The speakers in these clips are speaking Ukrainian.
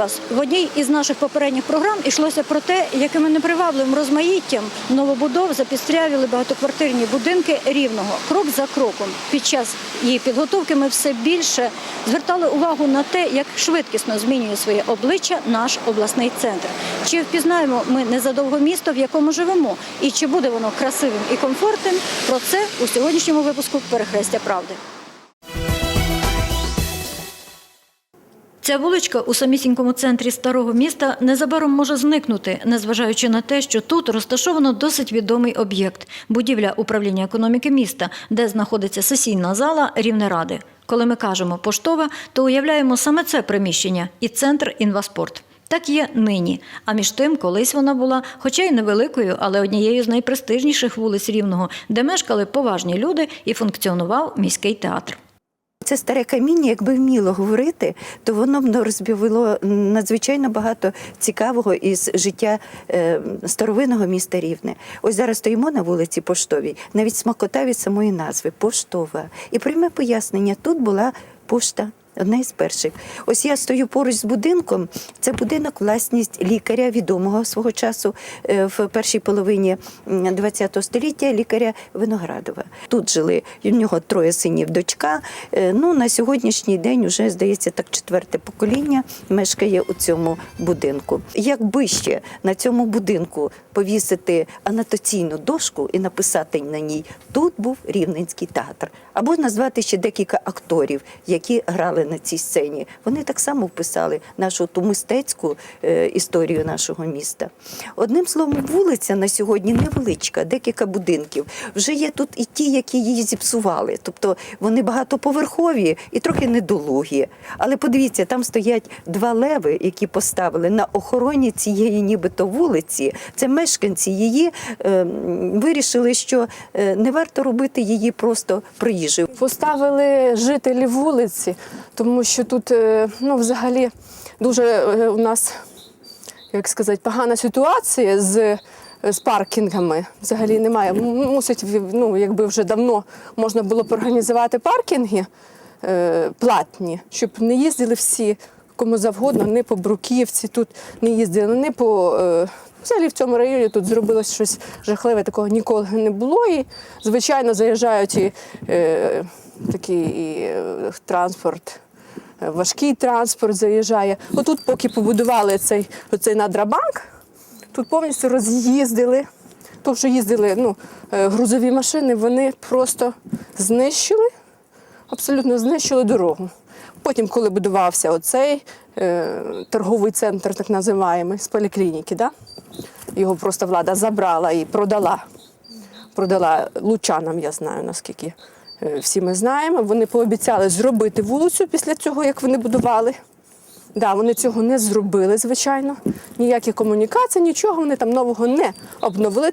Вас, в одній із наших попередніх програм йшлося про те, якими непривабливим розмаїттям новобудов запістрявили багатоквартирні будинки рівного крок за кроком. Під час її підготовки ми все більше звертали увагу на те, як швидкісно змінює своє обличчя наш обласний центр. Чи впізнаємо ми незадовго місто, в якому живемо, і чи буде воно красивим і комфортним? Про це у сьогоднішньому випуску перехрестя правди. Ця вуличка у самісінькому центрі старого міста незабаром може зникнути, незважаючи на те, що тут розташовано досить відомий об'єкт будівля управління економіки міста, де знаходиться сесійна зала Рівнеради. Коли ми кажемо поштова, то уявляємо саме це приміщення і центр інваспорт. Так є нині. А між тим, колись вона була, хоча й невеликою, але однією з найпрестижніших вулиць Рівного, де мешкали поважні люди і функціонував міський театр. Це старе каміння, якби вміло говорити, то воно б розбивило надзвичайно багато цікавого із життя е, старовинного міста Рівне. Ось зараз стоїмо на вулиці Поштовій, навіть смакота від самої назви поштова. І пряме пояснення тут була пошта. Одна із перших. Ось я стою поруч з будинком. Це будинок, власність лікаря, відомого свого часу е, в першій половині ХХ століття, лікаря Виноградова. Тут жили у нього троє синів, дочка. Е, Ну на сьогоднішній день вже здається так четверте покоління мешкає у цьому будинку. Якби ще на цьому будинку повісити анотаційну дошку і написати на ній тут був рівненський театр, або назвати ще декілька акторів, які грали на цій сцені. Вони так само вписали нашу ту мистецьку е, історію нашого міста. Одним словом, вулиця на сьогодні невеличка, декілька будинків. Вже є тут і ті, які її зіпсували. Тобто вони багатоповерхові і трохи недолугі. Але подивіться, там стоять два леви, які поставили на охороні цієї, нібито вулиці. Це мешканці її е, вирішили, що е, не варто робити її просто проїжджою. Поставили жителі вулиці, тому що тут е, ну, взагалі дуже е, у нас, як сказати, погана ситуація з, з паркінгами. Взагалі немає. Мусить, ну, якби вже давно можна було б організувати паркінги е, платні, щоб не їздили всі кому завгодно, не по Бруківці, тут не їздили, не по. Е, Взагалі в цьому районі тут зробилось щось жахливе, такого ніколи не було. І, звичайно, заїжджають і е, такий і, е, транспорт, важкий транспорт заїжджає. Отут, поки побудували цей, оцей надрабанк, тут повністю роз'їздили. То, що їздили ну, е, грузові машини, вони просто знищили, абсолютно знищили дорогу. Потім, коли будувався оцей е, торговий центр, так називаємо, з поліклініки, да? його просто влада забрала і продала. Продала лучанам, я знаю, наскільки всі ми знаємо. Вони пообіцяли зробити вулицю після цього, як вони будували. Да, вони цього не зробили, звичайно. Ніякі комунікації, нічого вони там нового не обновили.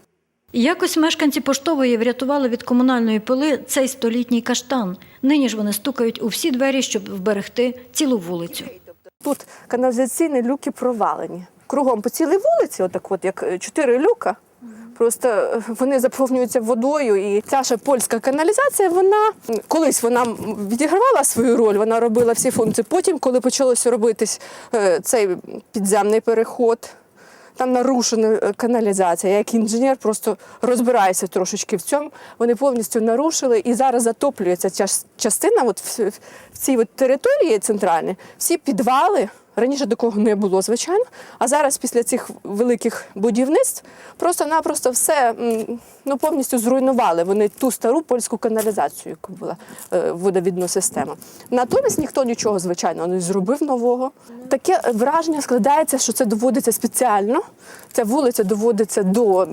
Якось мешканці поштової врятували від комунальної пили цей столітній каштан. Нині ж вони стукають у всі двері, щоб вберегти цілу вулицю. Тут каналізаційні люки провалені. Кругом по цілій вулиці, отак от як е, чотири люка. Просто вони заповнюються водою, і ця ще польська каналізація, вона колись вона відігравала свою роль, вона робила всі функції. Потім, коли почалося робитись е, цей підземний переход, там нарушена каналізація. Як інженер просто розбираюся трошечки в цьому. Вони повністю нарушили і зараз затоплюється ця частина. От в цій от території центральній всі підвали. Раніше такого не було, звичайно. А зараз, після цих великих будівництв, просто-напросто все ну, повністю зруйнували. Вони ту стару польську каналізацію, яка була е, водовідна система. Натомість ніхто нічого, звичайно, не зробив нового. Таке враження складається, що це доводиться спеціально. Ця вулиця доводиться до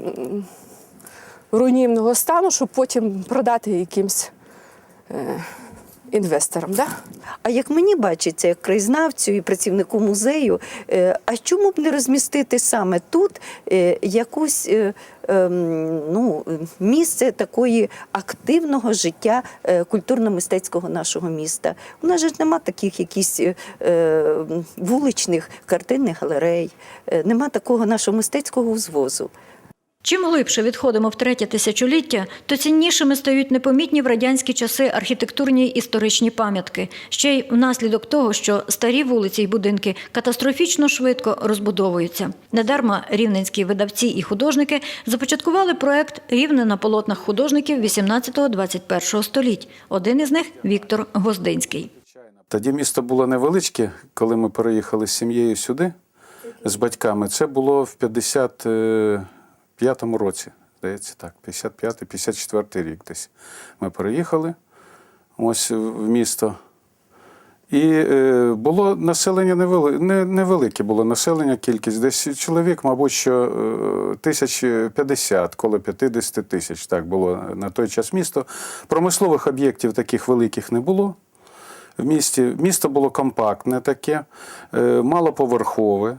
руйнівного стану, щоб потім продати якимсь е, інвесторам. Да? А як мені бачиться, як краєзнавцю і працівнику музею, е, а чому б не розмістити саме тут е, якусь е, ем, ну, місце такої активного життя культурно-мистецького нашого міста? У нас же ж нема таких якісь вуличних картинних галерей, нема такого нашого мистецького узвозу. Чим глибше відходимо в третє тисячоліття, то ціннішими стають непомітні в радянські часи архітектурні історичні пам'ятки. Ще й внаслідок того, що старі вулиці й будинки катастрофічно швидко розбудовуються. Недарма рівненські видавці і художники започаткували проект Рівне на полотнах художників 18-21 століть. Один із них Віктор Гвоздинський. Тоді місто було невеличке, коли ми переїхали з сім'єю сюди з батьками. Це було в 55-му році, здається, так, 55-54 рік десь. Ми переїхали ось в місто. І е, було населення невели, невелике було населення, кількість. Десь чоловік, мабуть, що е, тисяч 50, коло 50 тисяч. Так було на той час місто. Промислових об'єктів таких великих не було в місті. Місто було компактне таке, е, малоповерхове.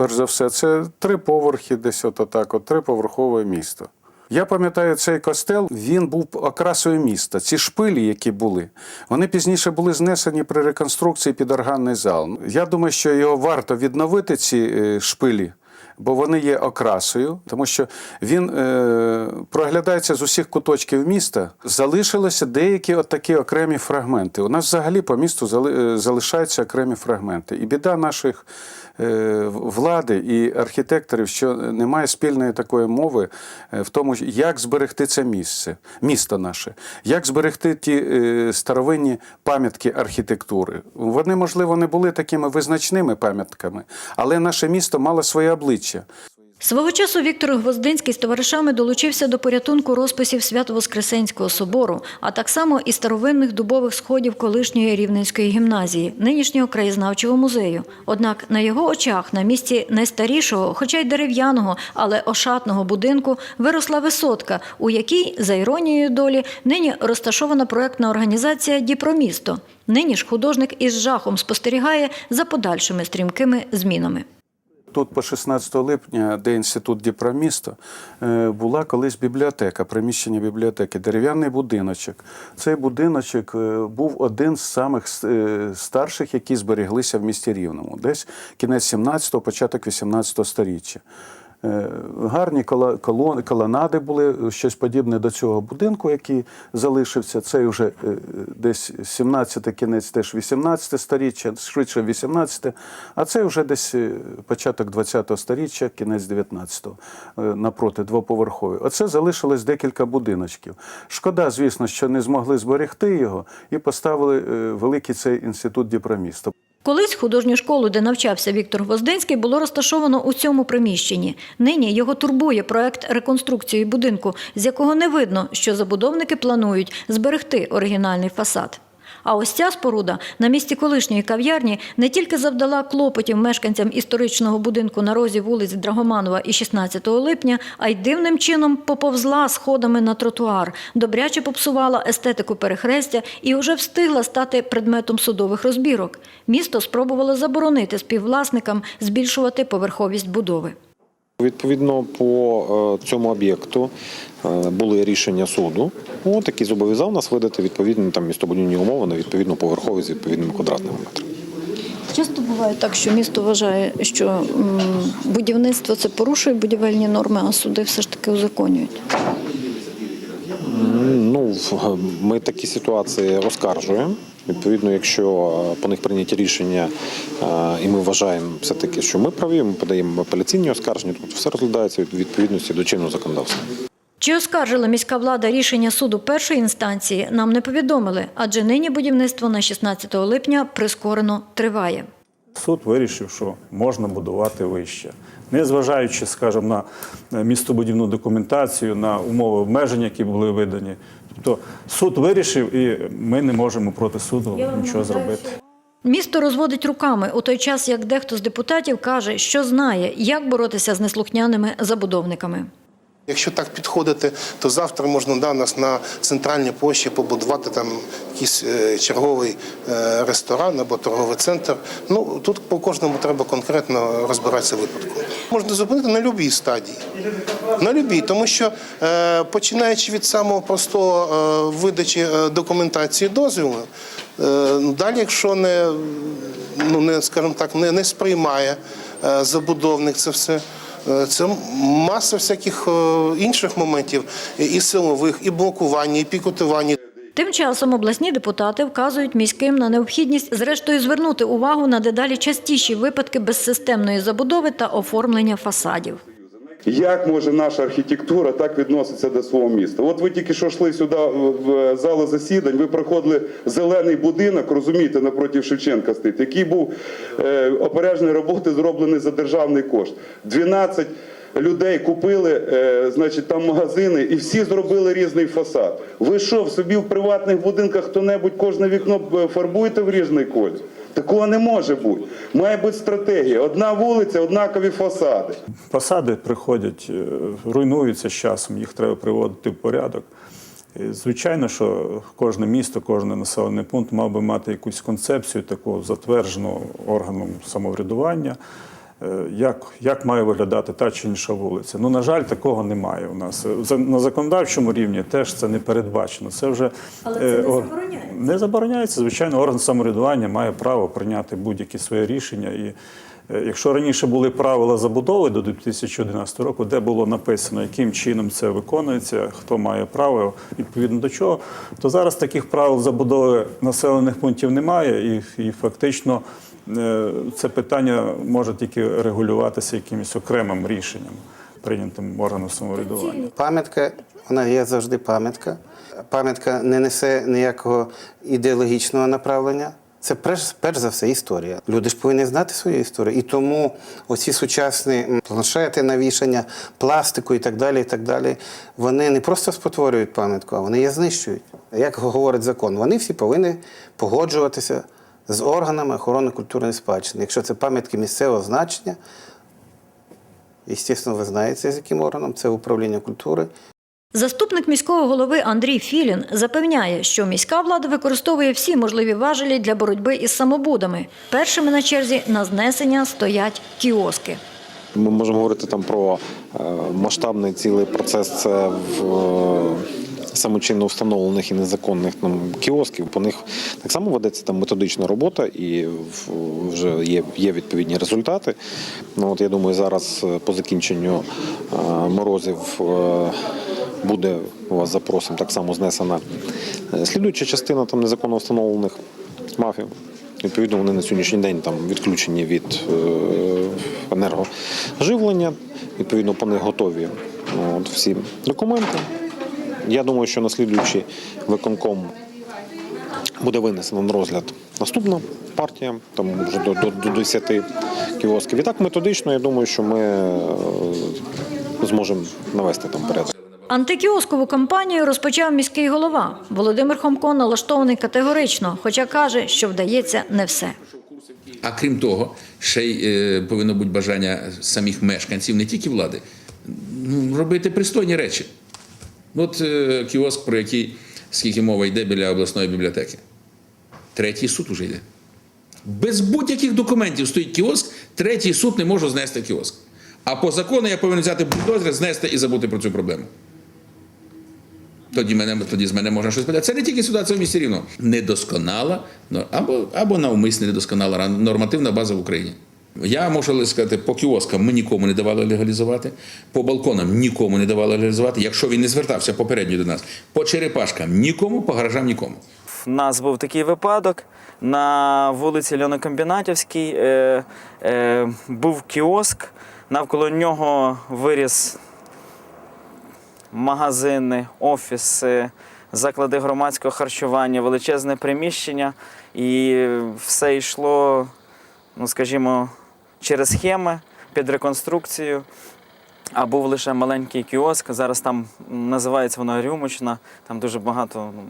Перш за все, це три поверхи, десь от отак, от триповерхове місто. Я пам'ятаю цей костел, він був окрасою міста. Ці шпилі, які були, вони пізніше були знесені при реконструкції під органний зал. Я думаю, що його варто відновити, ці е, шпилі, бо вони є окрасою, тому що він е, проглядається з усіх куточків міста. Залишилися деякі от такі окремі фрагменти. У нас взагалі по місту е, залишаються окремі фрагменти. І біда наших влади і архітекторів, що немає спільної такої мови е, в тому, як зберегти це місце, місто наше, як зберегти ті е, старовинні пам'ятки архітектури. Вони, можливо, не були такими визначними пам'ятками, але наше місто мало своє обличчя. Свого часу Віктор Гвоздинський з товаришами долучився до порятунку розписів Свято-Воскресенського собору, а так само і старовинних дубових сходів колишньої Рівненської гімназії, нинішнього краєзнавчого музею. Однак на його очах на місці найстарішого, хоча й дерев'яного, але ошатного будинку виросла висотка, у якій, за іронією долі, нині розташована проектна організація Діпромісто. Нині ж художник із жахом спостерігає за подальшими стрімкими змінами. Тут по 16 липня, де інститут Діпромісто, е, була колись бібліотека, приміщення бібліотеки, дерев'яний будиночок. Цей будиночок е, був один з самих е, старших, які зберіглися в місті Рівному, десь кінець 17-го, початок 18-го сторіччя. Е, Гарні колонади були, щось подібне до цього будинку, який залишився. Це вже е, десь 17 кінець, теж 18 сторіччя, швидше 18, а це вже десь е, початок 20-го сторіччя, кінець 19-го, е, напроти двоповерхові. Оце залишилось декілька будиночків. Шкода, звісно, що не змогли зберегти його і поставили великий цей інститут Діпроміста. Колись художню школу, де навчався Віктор Гвоздинський, було розташовано у цьому приміщенні. Нині його турбує проект реконструкції будинку, з якого не видно, що забудовники планують зберегти оригінальний фасад. А ось ця споруда на місці колишньої кав'ярні не тільки завдала клопотів мешканцям історичного будинку на розі вулиць Драгоманова і 16 липня, а й дивним чином поповзла сходами на тротуар, добряче попсувала естетику перехрестя і вже встигла стати предметом судових розбірок. Місто спробувало заборонити співвласникам збільшувати поверховість будови. Відповідно, по е, цьому об'єкту е, були рішення суду, от, який зобов'язав нас видати відповідні там містобудівні умови на відповідну поверховість з відповідними квадратними метрами. Часто буває так, що місто вважає, що будівництво це порушує будівельні норми, а суди все ж таки узаконюють. Ну, ми такі ситуації оскаржуємо. Відповідно, якщо е, по них прийняті рішення, е, і ми вважаємо все-таки, що ми праві, ми подаємо апеляційні оскарження, тобто все розглядається від відповідності до чинного законодавства. Чи оскаржила міська влада рішення суду першої інстанції, нам не повідомили, адже нині будівництво на 16 липня прискорено триває. Суд вирішив, що можна будувати вище. Незважаючи, скажімо, на містобудівну документацію, на умови обмеження, які були видані. Тобто суд вирішив, і ми не можемо проти суду нічого зробити. Місто розводить руками у той час, як дехто з депутатів каже, що знає, як боротися з неслухняними забудовниками. Якщо так підходити, то завтра можна да, нас на центральній площі побудувати там якийсь е, черговий е, ресторан або торговий центр. Ну тут по кожному треба конкретно розбиратися випадку. Можна зупинити на будь-якій стадії. На любій, тому що е, починаючи від самого простого видачі документації дозволу, далі, якщо не, ну, не скажімо так, не, не сприймає забудовник це все. Е, Це маса всяких е, інших моментів, і- і силових, і блокування, і пікотування. Тим часом обласні депутати вказують міським на необхідність зрештою звернути увагу на дедалі частіші випадки безсистемної забудови та оформлення фасадів. Як може наша архітектура так відноситься до свого міста? От ви тільки що йшли сюди в залу засідань, ви проходили зелений будинок, розумієте, напроти Шевченка стоїть, який був е, опережної роботи зроблений за державний кошт. 12 людей купили, е, значить, там магазини, і всі зробили різний фасад. Ви що, в собі в приватних будинках хто-небудь кожне вікно е, фарбуєте в різний колір? Такого не може бути. Має бути стратегія. Одна вулиця, однакові фасади. Фасади приходять, е, руйнуються з часом, їх треба приводити в порядок. Звичайно, що кожне місто, кожен населений пункт мав би мати якусь концепцію такого затвердженого органом самоврядування, як, як має виглядати та чи інша вулиця. Ну, на жаль, такого немає у нас. За- На законодавчому рівні теж це не передбачено. Це вже Але це не забороняється. Не забороняється. Звичайно, орган самоврядування має право прийняти будь-які своє рішення. І е, якщо раніше були правила забудови до 2011 року, де було написано, яким чином це виконується, хто має право, відповідно до чого, то зараз таких правил забудови населених пунктів немає, і, і фактично е, це питання може тільки регулюватися якимось окремим рішенням, прийнятим органом самоврядування. Пам'ятка, вона є завжди пам'ятка. Пам'ятка не несе ніякого ідеологічного направлення. Це перш, перш за все історія. Люди ж повинні знати свою історію. І тому оці сучасні планшети, навішання, пластику і так далі, і так далі, вони не просто спотворюють пам'ятку, а вони її знищують. Як говорить закон, вони всі повинні погоджуватися з органами охорони культурної спадщини. Якщо це пам'ятки місцевого значення, Естественно, ви знаєте, з яким органом це управління культури. Заступник міського голови Андрій Філін запевняє, що міська влада використовує всі можливі важелі для боротьби із самобудами. Першими на черзі на знесення стоять кіоски. Ми можемо говорити там про е, масштабний цілий процес це в е, самочинно встановлених і незаконних там кіосків. По них так само ведеться там методична робота, і вже є, є відповідні результати. Ну от я думаю, зараз е, по закінченню е, морозів. е, Буде у вас запросом так само знесена слідуюча частина там незаконно встановлених мафів. Відповідно, вони на сьогоднішній день там відключені від енергоживлення. Відповідно, по них готові ну, от, всі документи. Я думаю, що наслідуючий виконком буде винесено на розгляд наступна партія, там вже до, до, до 10 кіосків. І так методично, я думаю, що ми е, зможемо навести там порядок. Антикіоскову кампанію розпочав міський голова. Володимир Хомко налаштований категорично, хоча каже, що вдається не все. А крім того, ще й е, повинно бути бажання самих мешканців, не тільки влади, ну, робити пристойні речі. От е, кіоск, про який скільки мова йде біля обласної бібліотеки. Третій суд уже йде. Без будь-яких документів стоїть кіоск, третій суд не може знести кіоск. А по закону я повинен взяти бульдозер, знести і забути про цю проблему. Тоді, мене, тоді з мене можна щось питати. Це не тільки ситуація в місті рівно. Недосконала ну, або, або навмисне недосконала нормативна база в Україні. Я можу сказати, по кіоскам ми нікому не давали легалізувати, по балконам нікому не давали легалізувати, якщо він не звертався попередньо до нас. По черепашкам нікому, по гаражам нікому. В нас був такий випадок. На вулиці Льонокомбінатівській е, е, був кіоск, навколо нього виріс магазини, офіси, заклади громадського харчування, величезне приміщення. І все йшло, ну скажімо, через схеми під реконструкцію. А був лише маленький кіоск. Зараз там називається воно рюмочна, там дуже багато. ну,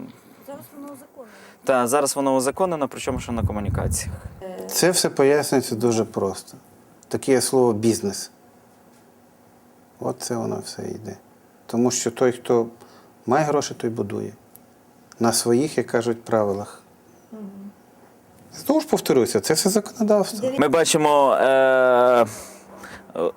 та зараз воно узаконено, причому що на комунікаціях. Це все пояснюється дуже просто. Таке слово бізнес. От це воно все йде. Тому що той, хто має гроші, той будує. На своїх, як кажуть, правилах. Знову ж повторюся, це все законодавство. Ми бачимо е-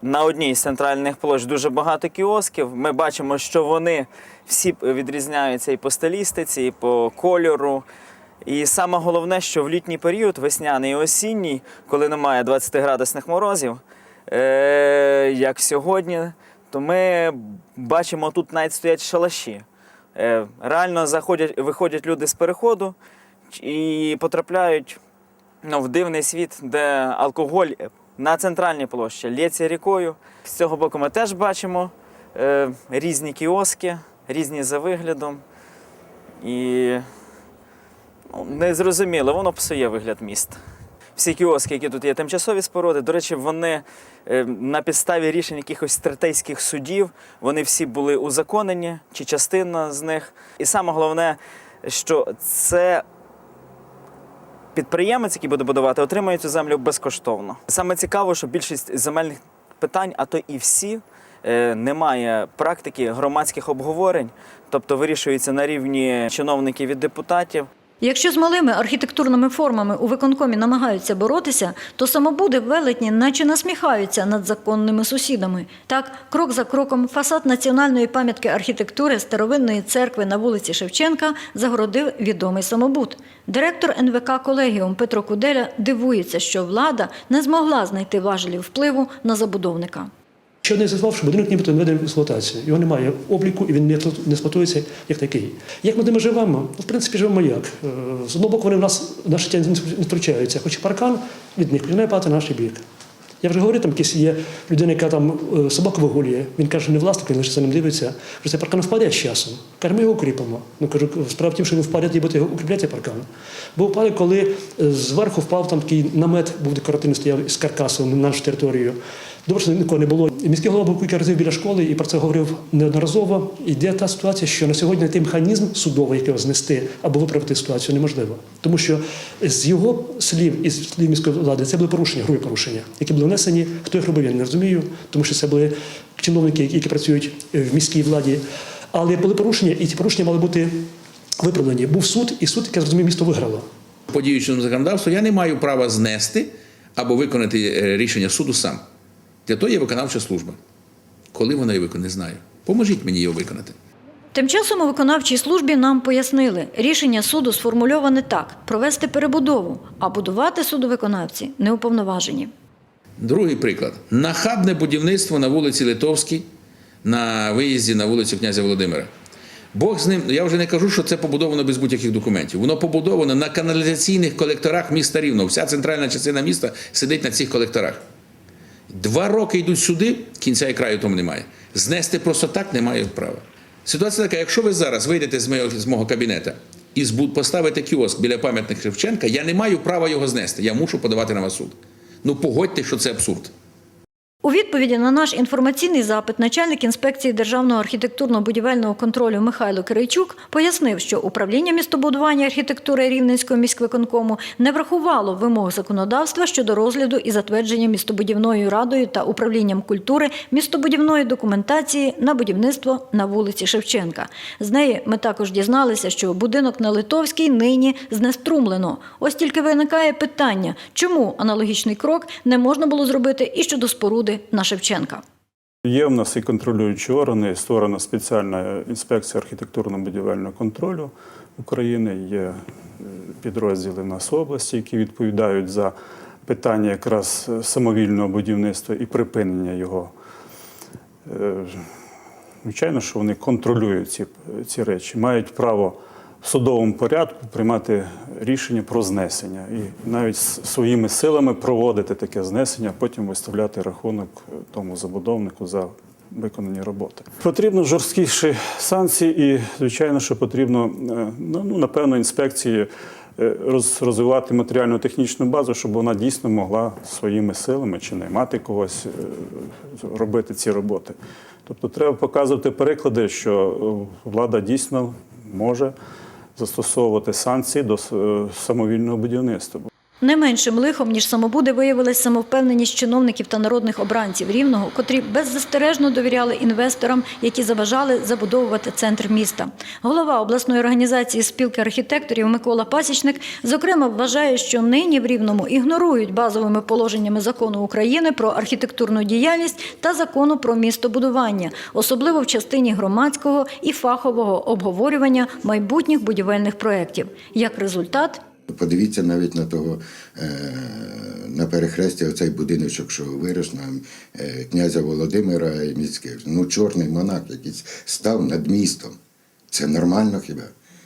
на одній з центральних площ дуже багато кіосків. Ми бачимо, що вони всі відрізняються і по стилістиці, і по кольору. І саме головне, що в літній період, весняний і осінній, коли немає 20-градусних морозів, е, як сьогодні, то ми бачимо, тут навіть стоять шалаші. Е, реально заходять, виходять люди з переходу і потрапляють в дивний світ, де алкоголь на центральній площі лється рікою. З цього боку ми теж бачимо е, різні кіоски, різні за виглядом. І ну, незрозуміло, воно псує вигляд міста. Всі кіоски, які тут є, тимчасові споруди, до речі, вони е, на підставі рішень якихось стратейських судів, вони всі були узаконені, чи частина з них. І саме головне, що це підприємець, який буде будувати, отримає цю землю безкоштовно. Саме цікаво, що більшість земельних питань, а то і всі, е, немає практики громадських обговорень, тобто вирішується на рівні чиновників і депутатів. Якщо з малими архітектурними формами у виконкомі намагаються боротися, то самобуди велетні наче насміхаються над законними сусідами. Так, крок за кроком фасад національної пам'ятки архітектури старовинної церкви на вулиці Шевченка загородив відомий самобут. Директор НВК колегіум Петро Куделя дивується, що влада не змогла знайти важелів впливу на забудовника. Ще один з'ясував, що будинок нібито не введений в експлуатацію. Його немає обліку і він не, не експлуатується як такий. Як ми ними живемо? Ну, в принципі, живемо як. Е, З одного боку, вони в нас в наше життя не втручаються, хоч паркан від них починає падати на наш бік. Я вже говорив, там якісь є людина, яка там е, собаку вигулює. Він каже, не власник, він лише за ним дивиться. Що цей паркан впаде з часом. Каже, ми його укріпимо. Ну кажу, справа в тім, що він впаде, і буде його укріпляти паркан. Був випадок, коли е, зверху впав там такий намет, був декоративний, стояв з каркасом на нашу територію. Добре, що нікого не було. Міський голова був кілька біля школи і про це говорив неодноразово. Іде та ситуація, що на сьогодні той механізм судовий, який знести або виправити ситуацію, неможливо. Тому що з його слів і з слів міської влади це були порушення, грубі порушення, які були внесені. Хто їх робив, я не розумію, тому що це були чиновники, які працюють в міській владі. Але були порушення, і ці порушення мали бути виправлені. Був суд, і суд, як я зрозумів, місто виграло. По діючому законодавству я не маю права знести або виконати е, рішення суду сам. Для того є виконавча служба. Коли вона її виконає, не знаю. Поможіть мені його виконати. Тим часом у виконавчій службі нам пояснили, рішення суду сформульоване так: провести перебудову, а будувати судовиконавці не уповноважені. Другий приклад: нахабне будівництво на вулиці Литовській на виїзді на вулицю князя Володимира. Бог з ним, я вже не кажу, що це побудовано без будь-яких документів. Воно побудовано на каналізаційних колекторах міста Рівно. Вся центральна частина міста сидить на цих колекторах. Два роки йдуть сюди, кінця і краю тому немає. Знести просто так немає права. Ситуація така: якщо ви зараз вийдете з мого, з мого кабінета і поставите кіоск біля пам'ятника Шевченка, я не маю права його знести. Я мушу подавати на вас суд. Ну погодьте, що це абсурд. У відповіді на наш інформаційний запит начальник інспекції державного архітектурно-будівельного контролю Михайло Кирийчук пояснив, що управління містобудування архітектури Рівненського міськвиконкому не врахувало вимог законодавства щодо розгляду і затвердження містобудівною радою та управлінням культури містобудівної документації на будівництво на вулиці Шевченка. З неї ми також дізналися, що будинок на Литовській нині знеструмлено. Ось тільки виникає питання, чому аналогічний крок не можна було зробити і щодо споруди на Шевченка. Є в нас і контролюючі органи, і створена спеціальна інспекція архітектурно-будівельного контролю України. Є е, підрозділи в нас області, які відповідають за питання якраз е, самовільного будівництва і припинення його. Е, Звичайно, що вони контролюють ці, ці речі, мають право судовому порядку приймати рішення про знесення і навіть своїми силами проводити таке знесення, а потім виставляти рахунок е, тому забудовнику за виконані роботи. Потрібно жорсткіші санкції, і звичайно, що потрібно е, ну, ну, напевно інспекції е, розвивати матеріально-технічну базу, щоб вона дійсно могла своїми силами чи наймати когось робити ці роботи. Тобто треба показувати переклади, що влада дійсно може застосовувати санкції до е, самовільного будівництва. Не меншим лихом, ніж самобуди, виявилась самовпевненість чиновників та народних обранців Рівного, котрі беззастережно довіряли інвесторам, які заважали забудовувати центр міста. Голова обласної організації спілки архітекторів Микола Пасічник, зокрема, вважає, що нині в Рівному ігнорують базовими положеннями закону України про архітектурну діяльність та закону про містобудування, особливо в частині громадського і фахового обговорювання майбутніх будівельних проєктів. Як результат, Подивіться навіть на того е, на перехресті оцей будиночок, що вирос на е, князя Володимира і міських. Ну, чорний монах якийсь став над містом. Це нормально хіба?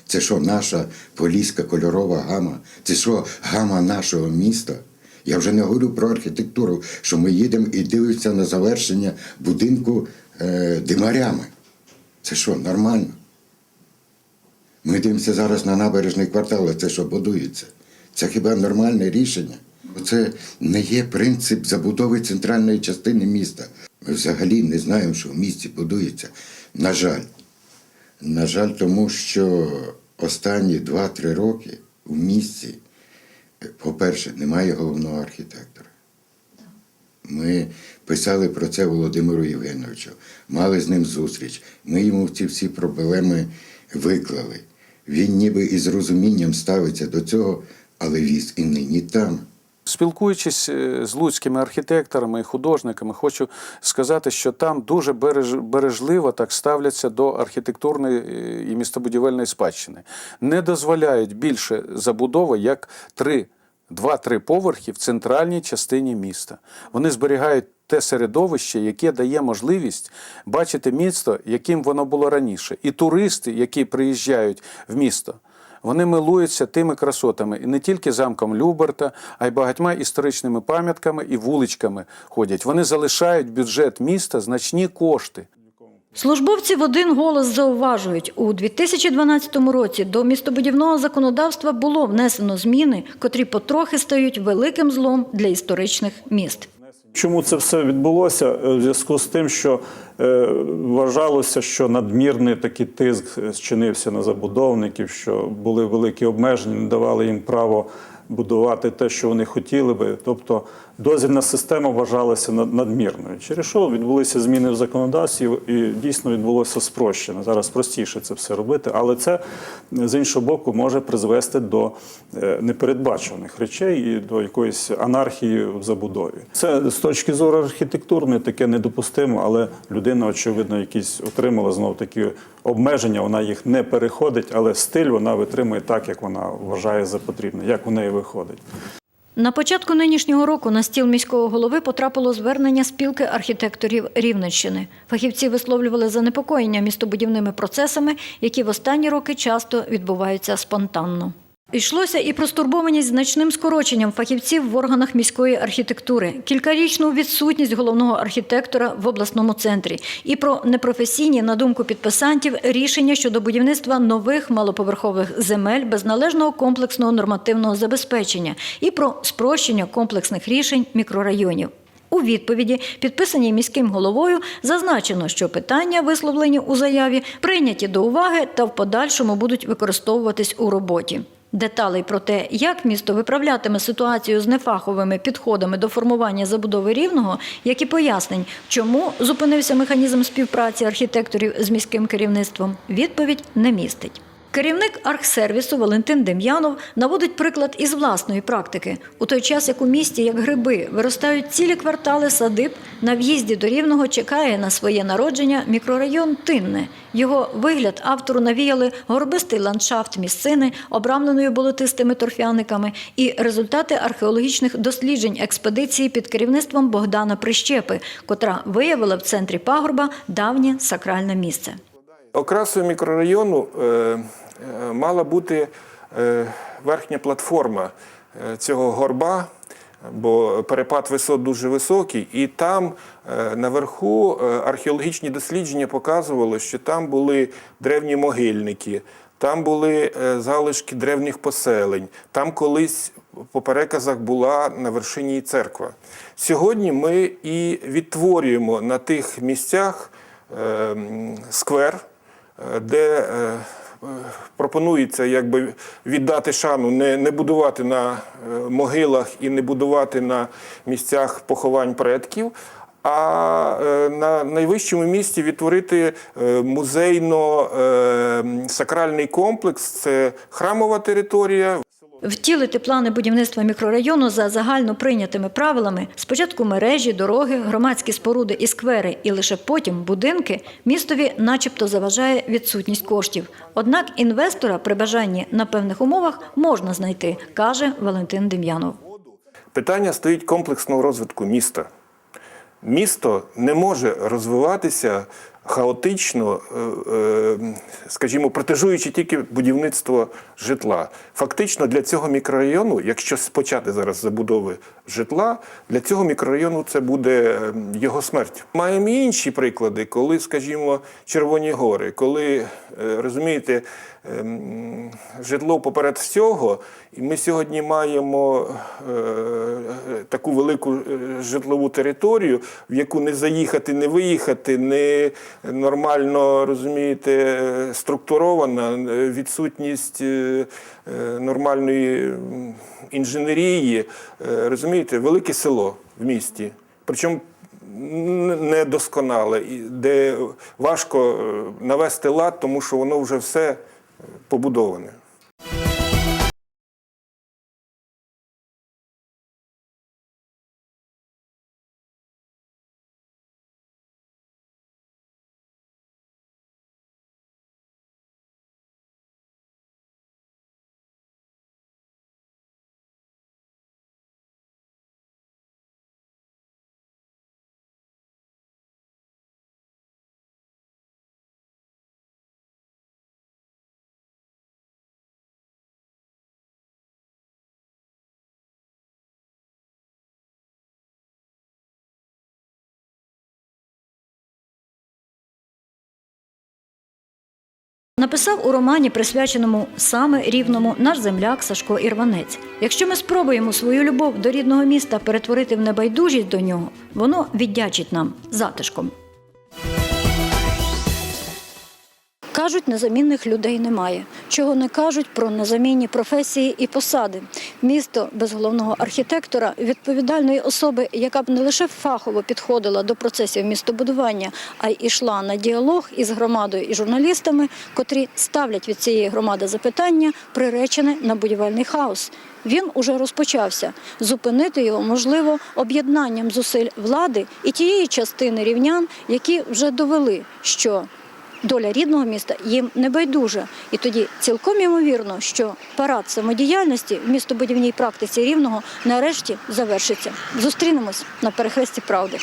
Це що, наша поліська кольорова гама? Це що, гама нашого міста? Я вже не говорю про архітектуру, що ми їдемо і дивимося на завершення будинку е, димарями. Це що, нормально? Ми дивимося зараз на набережний квартал, а це що будується. Це хіба нормальне рішення? Це не є принцип забудови центральної частини міста. Ми взагалі не знаємо, що в місті будується. На жаль. На жаль, тому що останні 2-3 роки в місті, по-перше, немає головного архітектора. Ми писали про це Володимиру Євгеновичу, мали з ним зустріч. Ми йому ці всі проблеми виклали. Він ніби із розумінням ставиться до цього, але віз і нині там. Спілкуючись е, з луцькими архітекторами і художниками, хочу сказати, що там дуже береж, бережливо так ставляться до архітектурної е, і містобудівельної спадщини. Не дозволяють більше забудови, як три, два-три поверхи в центральній частині міста. Вони зберігають те середовище, яке дає можливість бачити місто, яким воно було раніше. І туристи, які приїжджають в місто, вони милуються тими красотами і не тільки замком Люберта, а й багатьма історичними пам'ятками і вуличками ходять. Вони залишають бюджет міста значні кошти. Службовці в один голос зауважують, у 2012 році до містобудівного законодавства було внесено зміни, котрі потрохи стають великим злом для історичних міст. Чому це все відбулося? Е, В зв'язку з тим, що е, вважалося, що надмірний такий тиск зчинився на забудовників, що були великі обмеження, не давали їм право будувати те, що вони хотіли би. Тобто дозвільна система вважалася над- надмірною. Через що відбулися зміни в законодавстві, і дійсно відбулося спрощення. Зараз простіше це все робити, але це з іншого боку може призвести до е, непередбачених речей і до якоїсь анархії в забудові. Це з точки зору архітектурної таке недопустимо, але людина, очевидно, якісь отримала знов такі обмеження. Вона їх не переходить, але стиль вона витримує так, як вона вважає за потрібне, як у неї виходить. На початку нинішнього року на стіл міського голови потрапило звернення спілки архітекторів Рівненщини. Фахівці висловлювали занепокоєння містобудівними процесами, які в останні роки часто відбуваються спонтанно. Йшлося і про стурбованість значним скороченням фахівців в органах міської архітектури, кількарічну відсутність головного архітектора в обласному центрі, і про непрофесійні, на думку підписантів, рішення щодо будівництва нових малоповерхових земель без належного комплексного нормативного забезпечення, і про спрощення комплексних рішень мікрорайонів. У відповіді, підписаній міським головою, зазначено, що питання, висловлені у заяві, прийняті до уваги та в подальшому будуть використовуватись у роботі. Деталей про те, як місто виправлятиме ситуацію з нефаховими підходами до формування забудови рівного, як і пояснень, чому зупинився механізм співпраці архітекторів з міським керівництвом, відповідь не містить. Керівник архсервісу Валентин Дем'янов наводить приклад із власної практики. У той час, як у місті, як гриби, виростають цілі квартали садиб, на в'їзді до Рівного чекає на своє народження мікрорайон Тинне. Його вигляд автору навіяли горбистий ландшафт місцини, обрамленою болотистими торфяниками, і результати археологічних досліджень експедиції під керівництвом Богдана Прищепи, котра виявила в центрі пагорба давнє сакральне місце. Окрасою мікрорайону е, мала бути е, верхня платформа е, цього горба, бо перепад висот дуже високий, і там е, наверху е, археологічні дослідження показували, що там були древні могильники, там були е, залишки древніх поселень, там колись по переказах була на вершині церква. Сьогодні ми і відтворюємо на тих місцях е, сквер, е, де е, е, пропонується якби віддати шану, не, не будувати на е, могилах і не будувати на місцях поховань предків. А е, на найвищому місці відтворити е, музейно-сакральний комплекс це храмова територія. Втілити плани будівництва мікрорайону за загально прийнятими правилами спочатку мережі, дороги, громадські споруди і сквери, і лише потім будинки містові, начебто, заважає відсутність коштів. Однак інвестора при бажанні на певних умовах можна знайти, каже Валентин Дем'янов. Питання стоїть комплексного розвитку міста. Місто не може розвиватися хаотично, е, е, скажімо, протежуючи тільки будівництво житла. Фактично для цього мікрорайону, якщо почати зараз забудови житла, для цього мікрорайону це буде е, його смерть. Маємо інші приклади, коли, скажімо, Червоні гори, коли е, розумієте, ем, житло поперед всього, і ми сьогодні маємо таку велику житлову територію, в яку не заїхати, не виїхати, не нормально розумієте, структурована, відсутність е, е, нормальної інженерії, е, розумієте, велике село в місті. Причому недосконале, де важко навести лад, тому що воно вже все побудоване. Написав у романі, присвяченому саме рівному наш земляк Сашко Ірванець. Якщо ми спробуємо свою любов до рідного міста перетворити в небайдужість до нього, воно віддячить нам затишком. Кажуть, незамінних людей немає. Чого не кажуть про незамінні професії і посади. Місто без головного архітектора, відповідальної особи, яка б не лише фахово підходила до процесів містобудування, а й ішла на діалог із громадою і журналістами, котрі ставлять від цієї громади запитання, приречене на будівельний хаос. Він уже розпочався. Зупинити його можливо об'єднанням зусиль влади і тієї частини рівнян, які вже довели, що доля рідного міста їм не байдужа. І тоді цілком ймовірно, що парад самодіяльності в містобудівній практиці рівного нарешті завершиться. Зустрінемось на перехресті правди.